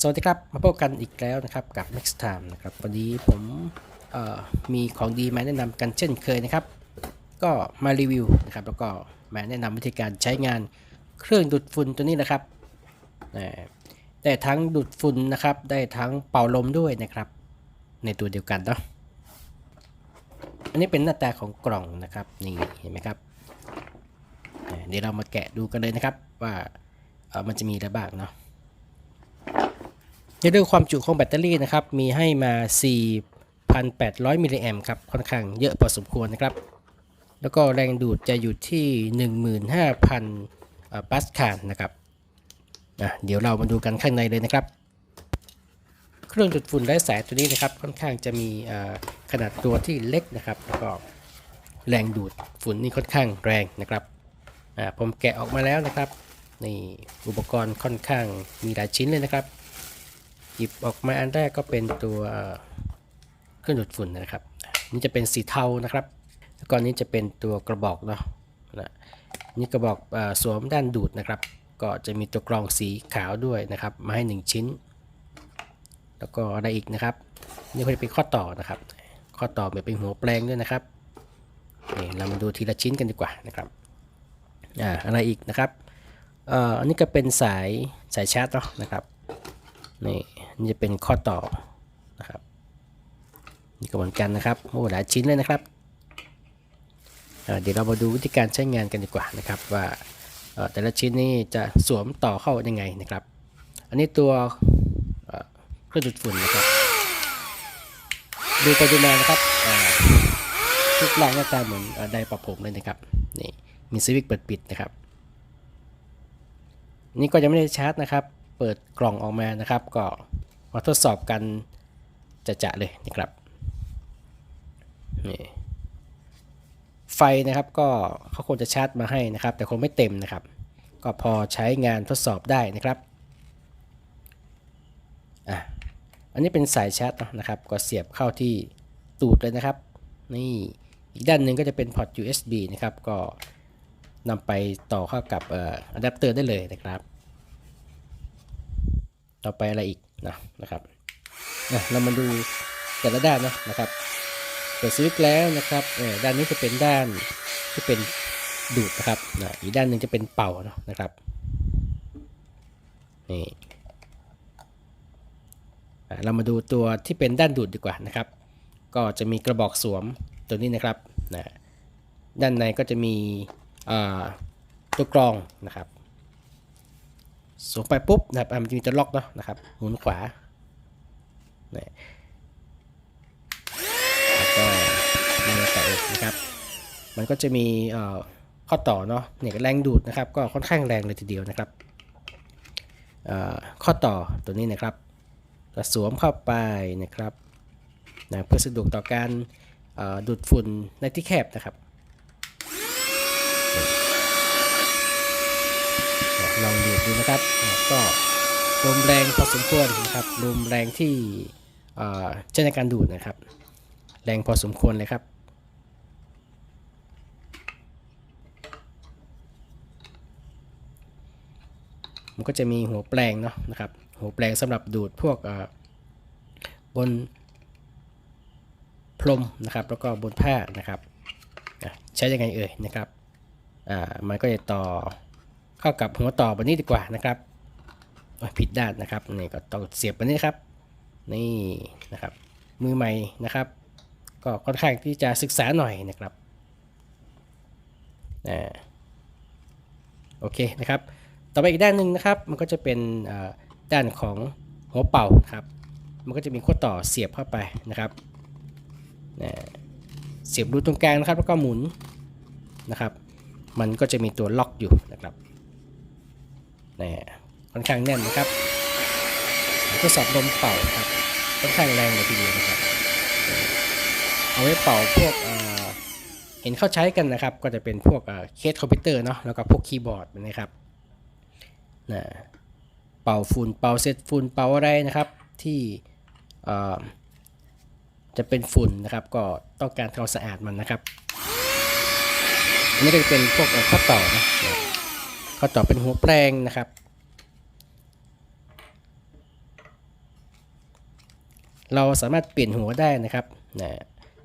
สวัสดีครับ มาพบกันอีกแล้วนะครับกับ Next Time นะครับวันนี้ผมมีของดีมาแนะนำกันเช่นเคยนะครับ ก็มารีวิวนะครับแล้วก็มาแนะนำวิธีการใช้งานเครื่องดูดฝุ่นตัวนี้นะครับได้ทั้งดูดฝุ่นนะครับ ได้ทั้งเป่าลมด้วยนะครับ ในตัวเดียวกันเนาะอันนี้เป็นหน้าตาของกล่องนะครับนี่เห็นไหมครับเดี๋ยวเรามาแกะดูกันเลยนะครับว่ามันจะมีอะไรบ้างเนาะ ในเรื่องความจุของแบตเตอรี่นะครับ มีให้มา 4,800 มิลลิแอมครับ ค่อนข้างเยอะพอสมควรนะครับ แล้วก็แรงดูดจะอยู่ที่ 15,000ปัสคาลนะครับเดี๋ยวเรามาดูกันข้างในเลยนะครับ เครื่องดูดฝุ่นไร้สายตัวนี้นะครับ ค่อนข้างจะมีขนาดตัวที่เล็กนะครับ แล้วก็แรงดูดฝุ่นนี่ค่อนข้างแรงนะครับผมแกะออกมาแล้วนะครับนี่อุปกรณ์ค่อนข้างมีหลายชิ้นเลยนะครับ หยิบออกมาอันแรกก็เป็นตัวเครื่องดูดฝุ่นนะครับ นี่จะเป็นสีเทานะครับ แล้วก็นี้จะเป็นตัวกระบอกเนาะนะนี่กระบอกอสวมด้านดูดนะครับ ก็จะมีตัวกรองสีขาวด้วยนะครับมาให้ 1 ชิ้น แล้วก็อะไรอีกนะครับ นี่ก็จะเป็นข้อต่อนะครับ ข้อต่อแบบเป็นหัวแปลงด้วยนะครับนี่เรามาดูทีละชิ้นกันดีกว่านะครับอ่าอะไรอีกนะครับอ่ออันนี้ก็เป็นสายสายชาร์จเนาะนะครับนี่ นี่จะเป็นข้อต่อนะครับนี่ก็เหมือนกันนะครับโอ้หลายชิ้นเลยนะครับเดี๋ยวเรามาดูวิธีการใช้งานกันดีกว่านะครับ ว่าแต่ละชิ้นนี่จะสวมต่อเข้ายังไงนะครับ อันนี้ตัวเครื่องดูดฝุ่นนะครับ ดูไปดูมานะครับอ่าทุกลายหน้าตาเหมือนไดร์ปรับผมเลยนะครับนี่มีสวิตช์เปิดปิดนะครับ นี่ก็ยังไม่ได้ชาร์จนะครับ เปิดกล่องออกมานะครับ ก็ มาทดสอบกันจะจะๆเลยนะครับนี่ไฟนะครับก็เขาคงจะชาร์จมาให้นะครับ แต่คงไม่เต็มนะครับ ก็พอใช้งานทดสอบได้นะครับอะอันนี้เป็นสายชาร์จนะครับ ก็เสียบเข้าที่ตูดเลยนะครับ นี่อีกด้านหนึ่งก็จะเป็นพอร์ต USB นะครับ ก็นำไปต่อเข้ากับอะแดปเตอร์ได้เลยนะครับ ต่อไปอะไรอีก นะนะครับนะเรามาดูแต่ละด้านนะนะครับ เปิดสวิตช์แล้วนะครับด้านนี้จะเป็นด้านที่เป็นดูดนะครับนะอีกด้านหนึ่งจะเป็นเป่าเนอะนะครับนี่เรามาดูตัวที่เป็นด้านดูดดีกว่านะครับ ก็จะมีกระบอกสวมตัวนี้นะครับนะด้านในก็จะมีตัวกรองนะครับ สวมไปปุ๊บนะครับมันจะมีตัวล็อกเนาะนะครับหมุนขวาแล้วก็มันจะแตะนะครับ มันก็จะมีเอ่อข้อต่อเนาะเนี่ยแรงดูดนะครับ ก็ค่อนข้างแรงเลยทีเดียวนะครับเอ่อข้อต่อตัวนี้นะครับก็สวมเข้าไปนะครับนะเพื่อสะดวกต่อการดูดฝุ่นในที่แคบนะครับ ลองดูดดูนะครับก็ลมแรงพอสมควรนะครับลมแรงที่เอ่อใช้ในการดูดนะครับ แรงพอสมควรเลยครับมันก็จะมีหัวแปลงเนาะนะครับ หัวแปลงสำหรับดูดพวกบนพรมนะครับ แล้วก็บนผ้านะครับใช้ยังไงเอ่ยนะครับ อ่า มันก็จะต่อ เข้ากับหัวต่อแบบนี้ดีกว่านะครับผิดด้านนะครับนี่ก็ต้องเสียบแบบนี้ครับ นี่นะครับ มือใหม่นะครับ ก็ค่อนข้างที่จะศึกษาหน่อยนะครับโอเคนะครับ ต่อไปอีกด้านหนึ่งนะครับ มันก็จะเป็นด้านของหัวเป่าครับ มันก็จะมีขั้วต่อเสียบเข้าไปนะครับเสียบรูตรงกลางนะครับ แล้วก็หมุนนะครับ มันก็จะมีตัวล็อกอยู่นะครับ นี่ค่อนข้างแน่นนะครับทดสอบลมเป่าครับค่อนข้างแรงเลยทีเดียวนะครับ เอาไว้เป่าพวกเห็นเข้าใช้กันนะครับ ก็จะเป็นพวกเคสคอมพิวเตอร์เนาะแล้วก็พวกคีย์บอร์ดนะครับนะเป่าฝุ่นเป่าเศษฝุ่นเป่าอะไรนะครับที่จะเป็นฝุ่นนะครับ ก็ต้องการทำความสะอาดมันนะครับอันนี้ก็จะเป็นพวกเอ่อข้อต่อนะ ข้อต่อเป็นหัวแปลงนะครับ เราสามารถเปลี่ยนหัวได้นะครับนะ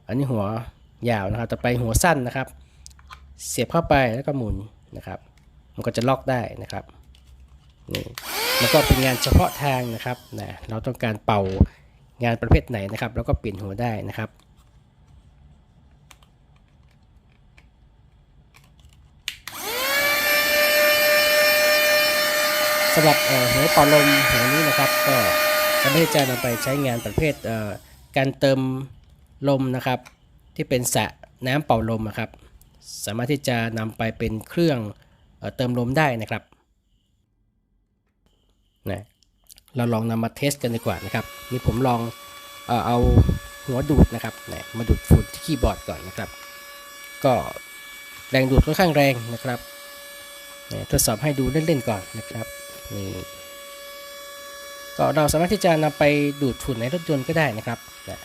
อันนี้หัวยาวนะครับ ต่อไปหัวสั้นนะครับ เสียบเข้าไปแล้วก็หมุนนะครับ มันก็จะล็อกได้นะครับนี่แล้วก็เป็นงานเฉพาะทางนะครับนะเราต้องการเป่างานประเภทไหนนะครับ แล้วก็เปลี่ยนหัวได้นะครับ สำหรับเหัวเป่าลมหัวนี้นะครับ ก็สามารถที่จะนำไปใช้งานประเภทเการเติมลมนะครับ ที่เป็นสระน้ำเป่าลมนะครับ สามารถที่จะนำไปเป็นเครื่องเอเติมลมได้นะครับนะเราลองนำมาเทสกันดีกว่านะครับนี่ผมลองเอเอาหัวดูดนะครับนะมาดูดฝุ่นที่คีย์บอร์ดก่อนนะครับ ก็แรงดูดค่อนข้างแรงนะครับทดสอบให้ดูเล่นๆก่อนนะครับ นี่ก็เราสามารถที่จะนำไปดูดฝุ่นในรถยนต์ก็ได้นะครับนะ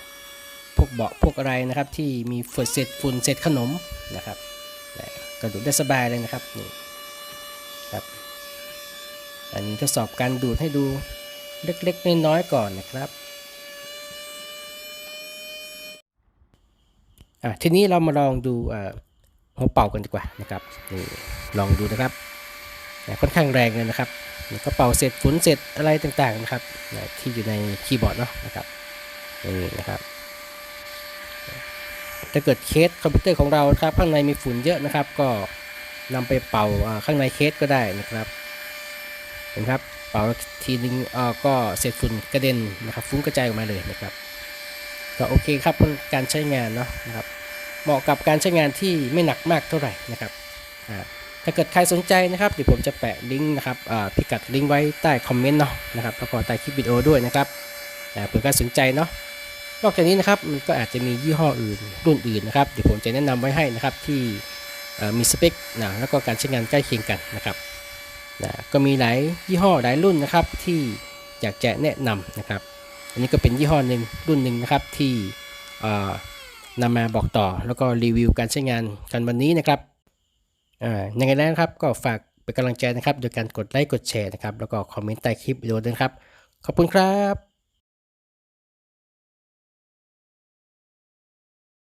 พวกเบาะพวกอะไรนะครับที่มีฝุ่นเศษฝุ่นเศษขนมนะครับนะก็ดูดได้สบายเลยนะครับนี่ครับอันนี้ทดสอบการดูดให้ดูเล็กๆน้อยๆก่อนนะครับอะทีนี้เรามาลองดูหัวเป่ากันดีกว่านะครับนี่ลองดูนะครับ นะค่อนข้างแรงเลยนะครับก็เป่าเสร็จฝุ่นเสร็จอะไรต่างๆนะครับนะที่อยู่ในคีย์บอร์ดเนาะนะครับนี่นะครับถ้าเกิดเคสคอมพิวเตอร์ของเราครับข้างในมีฝุ่นเยอะนะครับ ก็นำไปเป่าข้างในเคสก็ได้นะครับเห็นครับเป่าทีนึงอ่อก็เศษฝุ่นกระเด็นนะครับ ฟุ้งกระจายออกมาเลยนะครับก็โอเคครับการใช้งานเนาะนะครับ เหมาะกับการใช้งานที่ไม่หนักมากเท่าไหร่นะครับอ่า ถ้าเกิดใครสนใจนะครับเดี๋ยวผมจะแปะลิงก์นะครับพิกัดลิงก์ไว้ใต้คอมเมนต์เนาะนะครับแล้วก็ใต้คลิปวิดีโอด้วยนะครับเผื่อใครสนใจเนาะนอกจากนี้นะครับมันก็อาจจะมียี่ห้ออื่นรุ่นอื่นนะครับเดี๋ยวผมจะแนะนำไว้ให้นะครับที่มีสเปคนะแล้วก็การใช้งานใกล้เคียงกันนะครับนะก็มีหลายยี่ห้อหลายรุ่นนะครับที่อยากจะแนะนำนะครับ อันนี้ก็เป็นยี่ห้อหนึ่งรุ่นหนึ่งนะครับที่นำมาบอกต่อแล้วก็รีวิวการใช้งานกันวันนี้นะครับ ยังไงแล้วนะครับก็ฝากเป็นกำลังใจนะครับ โดยการกดไลค์กดแชร์นะครับ แล้วก็คอมเมนต์ใต้คลิปวิดีโอด้วยนะครับ ขอบคุณครับ